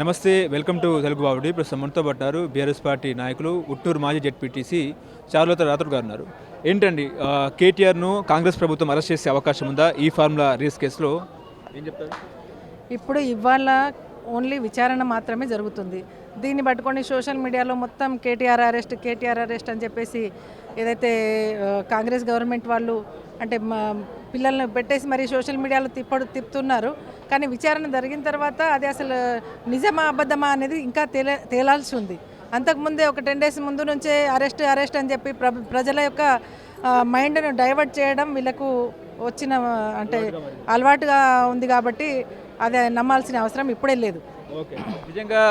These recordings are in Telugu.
నమస్తే వెల్కమ్ టు తెలుగు బాబుడి. ప్రస్తుతం మనతో పట్టారు బీఆర్ఎస్ పార్టీ నాయకులు ఉట్టూరు మాజీ జెడ్పీటీసీ చారులత రాత్రుడు గారు ఉన్నారు. ఏంటండి కేటీఆర్ను కాంగ్రెస్ ప్రభుత్వం అరెస్ట్ చేసే అవకాశం ఉందా? ఈ ఫార్ములా రేస్ కేసులో ఏం చెప్తారు? ఇప్పుడు ఇవాళ ఓన్లీ విచారణ మాత్రమే జరుగుతుంది. దీన్ని పట్టుకొని సోషల్ మీడియాలో మొత్తం కేటీఆర్ అరెస్ట్ కేటీఆర్ అరెస్ట్ అని చెప్పేసి ఏదైతే కాంగ్రెస్ గవర్నమెంట్ వాళ్ళు అంటే మా పిల్లల్ని పెట్టేసి మరి సోషల్ మీడియాలో తిప్పడు తిప్పుతున్నారు. కానీ విచారణ జరిగిన తర్వాత అది అసలు నిజమా అబద్ధమా అనేది ఇంకా తేలే తేలాల్సి ఉంది. అంతకుముందే ఒక టెన్ డేస్ ముందు నుంచే అరెస్ట్ అరెస్ట్ అని చెప్పి ప్ర ప్రజల యొక్క మైండ్ను డైవర్ట్ చేయడం వీళ్ళకు వచ్చిన అంటే అలవాటుగా ఉంది కాబట్టి అది నమ్మాల్సిన అవసరం ఇప్పుడే లేదు. ఓకే. నిజంగా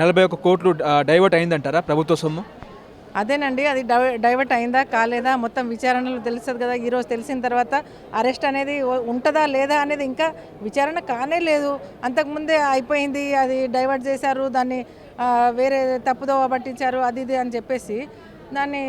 నలభై ఒక్క కోట్లు డైవర్ట్ అయిందంటారా ప్రభుత్వ సొమ్ము? అదేనండి అది డై- డైవర్ట్ అయిందా కాలేదా మొత్తం విచారణలో తెలుస్తుంది కదా ఈరోజు తెలిసిన తర్వాత అరెస్ట్ అనేది ఉంటుందా లేదా అనేది ఇంకా విచారణ కానే లేదు. అంతకుముందే అయిపోయింది అది డైవర్ట్ చేశారు దాన్ని వేరే తప్పుదోవ పట్టించారు అది ఇది అని చెప్పేసి దాన్ని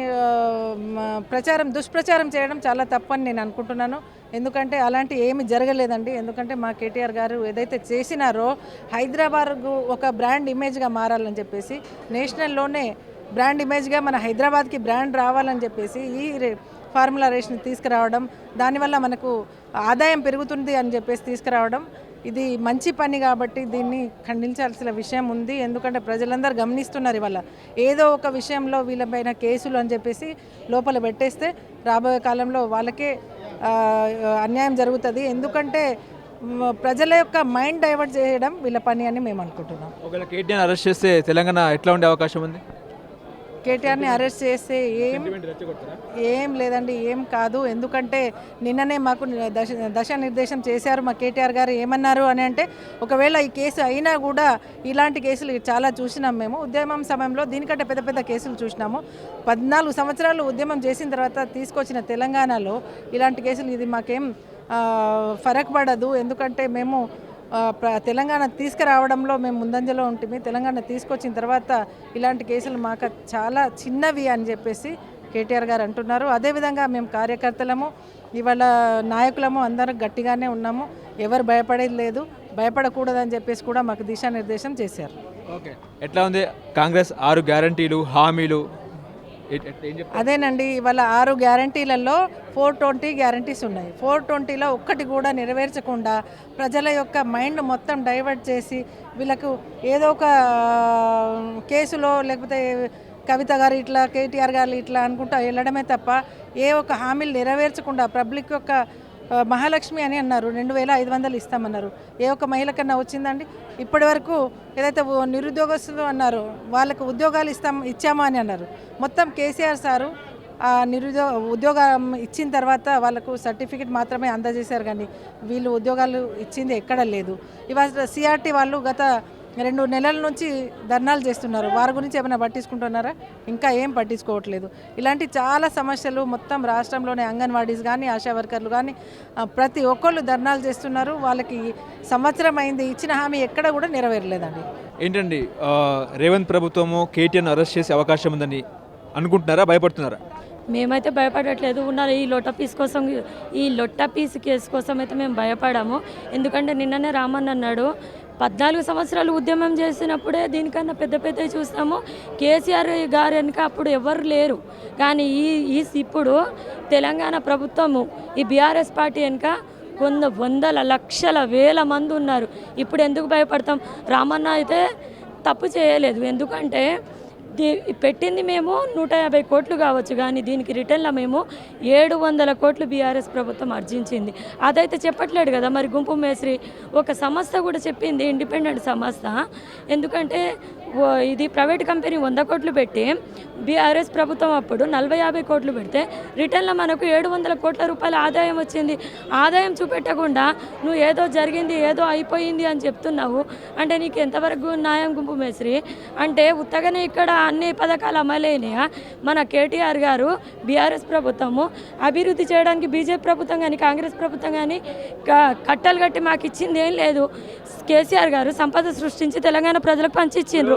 ప్రచారం దుష్ప్రచారం చేయడం చాలా తప్పని నేను అనుకుంటున్నాను. ఎందుకంటే అలాంటి ఏమి జరగలేదండి. ఎందుకంటే మా కేటీఆర్ గారు ఏదైతే చేసినారో హైదరాబాద్ ఒక బ్రాండ్ ఇమేజ్గా మారాలని చెప్పేసి నేషనల్లోనే బ్రాండ్ ఇమేజ్గా మన హైదరాబాద్కి బ్రాండ్ రావాలని చెప్పేసి ఈ రే- ఫార్ములా రేషన్ తీసుకురావడం దానివల్ల మనకు ఆదాయం పెరుగుతుంది అని చెప్పేసి తీసుకురావడం ఇది మంచి పని కాబట్టి దీన్ని ఖండించాల్సిన విషయం ఉంది. ఎందుకంటే ప్రజలందరూ గమనిస్తున్నారు ఇవాళ. ఏదో ఒక విషయంలో వీళ్ళపైన కేసులు అని చెప్పేసి లోపల పెట్టేస్తే రాబోయే కాలంలో వాళ్ళకే అన్యాయం జరుగుతుంది. ఎందుకంటే ప్రజల యొక్క మైండ్ డైవర్ట్ చేయడం వీళ్ళ పని అని మేము అనుకుంటున్నాం. ఒకవేళ కేటీఆర్ అరెస్ట్ చేస్తే తెలంగాణ ఎట్లా ఉండే అవకాశం ఉంది? కేటీఆర్ని అరెస్ట్ చేస్తే ఏం ఏం లేదండి ఏం కాదు. ఎందుకంటే నిన్ననే మాకు దశ దశ నిర్దేశం చేశారు మా కేటీఆర్ గారు. ఏమన్నారు అని అంటే ఒకవేళ ఈ కేసు అయినా కూడా ఇలాంటి కేసులు చాలా చూసినాం మేము. ఉద్యమం సమయంలో దీనికంటే పెద్ద పెద్ద కేసులు చూసినాము. పద్నాలుగు సంవత్సరాలు ఉద్యమం చేసిన తర్వాత తీసుకొచ్చిన తెలంగాణలో ఇలాంటి కేసులు ఇది మాకేం ఫరక్ పడదు. ఎందుకంటే మేము తెలంగాణ తీసుకురావడంలో మేము ముందంజలో ఉంటుంది తెలంగాణ తీసుకొచ్చిన తర్వాత ఇలాంటి కేసులు మాకు చాలా చిన్నవి అని చెప్పేసి కేటీఆర్ గారు అంటున్నారు. అదేవిధంగా మేము కార్యకర్తలము ఇవాళ నాయకులము అందరం గట్టిగానే ఉన్నాము. ఎవరు భయపడేది లేదు. భయపడకూడదని చెప్పేసి కూడా మాకు దిశానిర్దేశం చేశారు. ఓకే. ఎట్లా ఉంది? కాంగ్రెస్ ఆరు గ్యారంటీలు హామీలు అదేనండి ఇవాళ ఆరు గ్యారంటీలలో ఫోర్ ట్వంటీ గ్యారంటీస్ ఉన్నాయి. ఫోర్ ట్వంటీలో ఒక్కటి కూడా నెరవేర్చకుండా ప్రజల యొక్క మైండ్ మొత్తం డైవర్ట్ చేసి వీళ్ళకు ఏదో ఒక కేసులో లేకపోతే కవిత గారు ఇట్లా కేటీఆర్ గారు ఇట్లా అనుకుంటా వెళ్ళడమే తప్ప ఏ ఒక్క హామీలు నెరవేర్చకుండా పబ్లిక్ యొక్క మహాలక్ష్మి అని అన్నారు. రెండు వేల ఐదు వందలు ఇస్తామన్నారు. ఏ ఒక్క మహిళకన్నా వచ్చిందండి? ఇప్పటి వరకు ఏదైతే ఓ నిరుద్యోగస్తులు అన్నారు వాళ్ళకు ఉద్యోగాలు ఇస్తాం ఇచ్చామా అని అన్నారు. మొత్తం కేసీఆర్ సారు ఆ నిరుద్యోగ ఉద్యోగం ఇచ్చిన తర్వాత వాళ్ళకు సర్టిఫికెట్ మాత్రమే అందజేశారు కానీ వీళ్ళు ఉద్యోగాలు ఇచ్చింది ఎక్కడ లేదు. ఇవాళ సిఆర్టీ వాళ్ళు గత రెండు నెలల నుంచి ధర్నాలు చేస్తున్నారు. వారి గురించి ఏమైనా పట్టించుకుంటున్నారా? ఇంకా ఏం పట్టించుకోవట్లేదు. ఇలాంటి చాలా సమస్యలు మొత్తం రాష్ట్రంలోని అంగన్వాడీస్ కానీ ఆశా వర్కర్లు కానీ ప్రతి ఒక్కళ్ళు ధర్నాలు చేస్తున్నారు. వాళ్ళకి సంవత్సరం అయింది ఇచ్చిన హామీ ఎక్కడ కూడా నెరవేరలేదండి. ఏంటండి రేవంత్ ప్రభుత్వము కేటీఆర్ను అరెస్ట్ చేసే అవకాశం ఉందని అనుకుంటున్నారా? భయపడుతున్నారా? మేమైతే భయపడట్లేదు. ఉన్న ఈ లొట్ట పీస్ కోసం ఈ లొట్ట పీస్ కేసు కోసం అయితే మేము భయపడాము. ఎందుకంటే నిన్ననే రామన్ అన్నాడు పద్నాలుగు సంవత్సరాలు ఉద్యమం చేసినప్పుడే దీనికన్నా పెద్ద పెద్ద చూస్తాము. కేసీఆర్ గారు వెనుక అప్పుడు ఎవరు లేరు. కానీ ఈ ఈ ఇప్పుడు తెలంగాణ ప్రభుత్వము ఈ బీఆర్ఎస్ పార్టీ వెనుక వంద వందల లక్షల వేల మంది ఉన్నారు. ఇప్పుడు ఎందుకు భయపడతాం? రామన్న అయితే తప్పు చేయలేదు. ఎందుకంటే దీ- పెట్టింది మేము నూట యాభై కోట్లు కావచ్చు కానీ దీనికి రిటర్న్లో మేము ఏడు వందల కోట్లు బీఆర్ఎస్ ప్రభుత్వం ఆర్జించింది. అదైతే చెప్పట్లేడు కదా మరి గుంపు మేస్త్రి ఒక సంస్థ కూడా చెప్పింది ఇండిపెండెంట్ సంస్థ. ఎందుకంటే ఇది ప్రైవేట్ కంపెనీ వంద కోట్లు పెట్టి బీఆర్ఎస్ ప్రభుత్వం అప్పుడు నలభై యాభై కోట్లు పెడితే రిటర్న్లో మనకు ఏడు వందల కోట్ల రూపాయల ఆదాయం వచ్చింది. ఆదాయం చూపెట్టకుండా నువ్వు ఏదో జరిగింది ఏదో అయిపోయింది అని చెప్తున్నావు. అంటే నీకు ఎంతవరకు న్యాయం గుంపు మేస్త్రి? అంటే ఉత్తగానే ఇక్కడ అన్ని పథకాలు అమలైనయా? మన కేటీఆర్ గారు బీఆర్ఎస్ ప్రభుత్వము అభివృద్ధి చేయడానికి బీజేపీ ప్రభుత్వం కానీ కాంగ్రెస్ ప్రభుత్వం కానీ క- కట్టలు కట్టి మాకు ఇచ్చింది ఏం లేదు. కేసీఆర్ గారు సంపద సృష్టించి తెలంగాణ ప్రజలకు పంచిచ్చిండ్రు.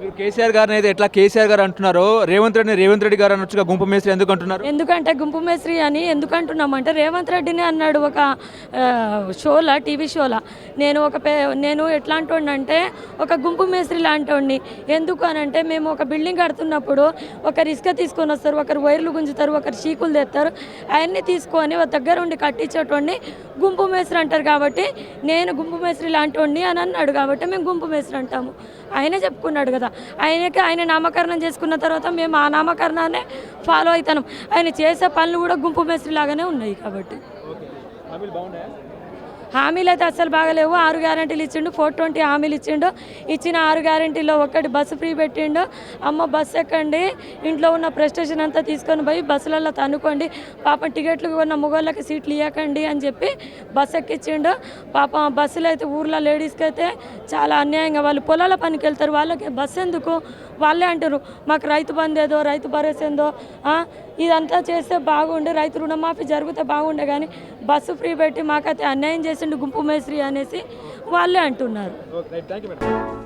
మీరు కేసీఆర్ గారిని అయితే ఎట్లా కేసీఆర్ గారు అంటున్నారో రేవంత్ రెడ్డిని రేవంత్ రెడ్డి గారు అనొచ్చుగా గుంపు మేస్త్రి ఎందుకు అంటున్నారు? ఎందుకంటే గుంపు మేస్త్రి అని ఎందుకు అంటున్నామంటే రేవంత్ రెడ్డిని అన్నాడు ఒక షోలా టీవీ షోలా. నేను ఒక పే నేను ఎట్లాంటి అంటే ఒక గుంపు మేస్త్రి లాంటి ఎందుకు అని అంటే మేము ఒక బిల్డింగ్ కడుతున్నప్పుడు ఒక రిస్క్ తీసుకొని వస్తారు ఒకరు వైర్లు గుంజుతారు ఒకరు చీకులు తెస్తారు అవన్నీ తీసుకొని ఒక దగ్గర ఉండి కట్టించేటోడిని గుంపు మేస్త్రి అంటారు కాబట్టి నేను గుంపు మేస్త్రి లాంటి అని అన్నాడు కాబట్టి మేము గుంపు మేస్త్రి అంటాము. ఆయనే చెప్పుకున్నాడు కదా ఆయనకి ఆయన నామకరణం చేసుకున్న తర్వాత మేము ఆ నామకరణాన్ని ఫాలో అవుతాం. ఆయన చేసే పనులు కూడా గుంపు మేస్త్రి లాగానే ఉన్నాయి కాబట్టి. హామీలు అయితే అసలు బాగలేవు. ఆరు గ్యారంటీలు ఇచ్చిండు ఫోర్ ట్వంటీ హామీలు ఇచ్చిండు. ఇచ్చిన ఆరు గ్యారంటీలో ఒకటి బస్సు ఫ్రీ పెట్టిండు. అమ్మ బస్సు ఎక్కండి ఇంట్లో ఉన్న ప్రెస్టేషన్ అంతా తీసుకొని పోయి బస్సులలో తన్నుకోండి. పాపం టికెట్లు ఉన్న మొగోళ్ళకి సీట్లు ఇవ్వకండి అని చెప్పి బస్సు ఎక్కించిండు. పాపం బస్సులు బస్సులో అయితే ఊర్లో లేడీస్కి అయితే చాలా అన్యాయంగా వాళ్ళు పొలాల పనికి వెళ్తారు. వాళ్ళకి బస్సు ఎందుకు? వాళ్ళే అంటారు మాకు రైతు బంద్ ఏదో రైతు భరోసేందో ఇదంతా చేస్తే బాగుండే రైతు రుణమాఫీ జరిగితే బాగుండే కానీ బస్సు ఫ్రీ పెట్టి మాకైతే అన్యాయం చేసిండు గుంపు మేస్త్రి అనేసి వాళ్ళే అంటున్నారు. Thank you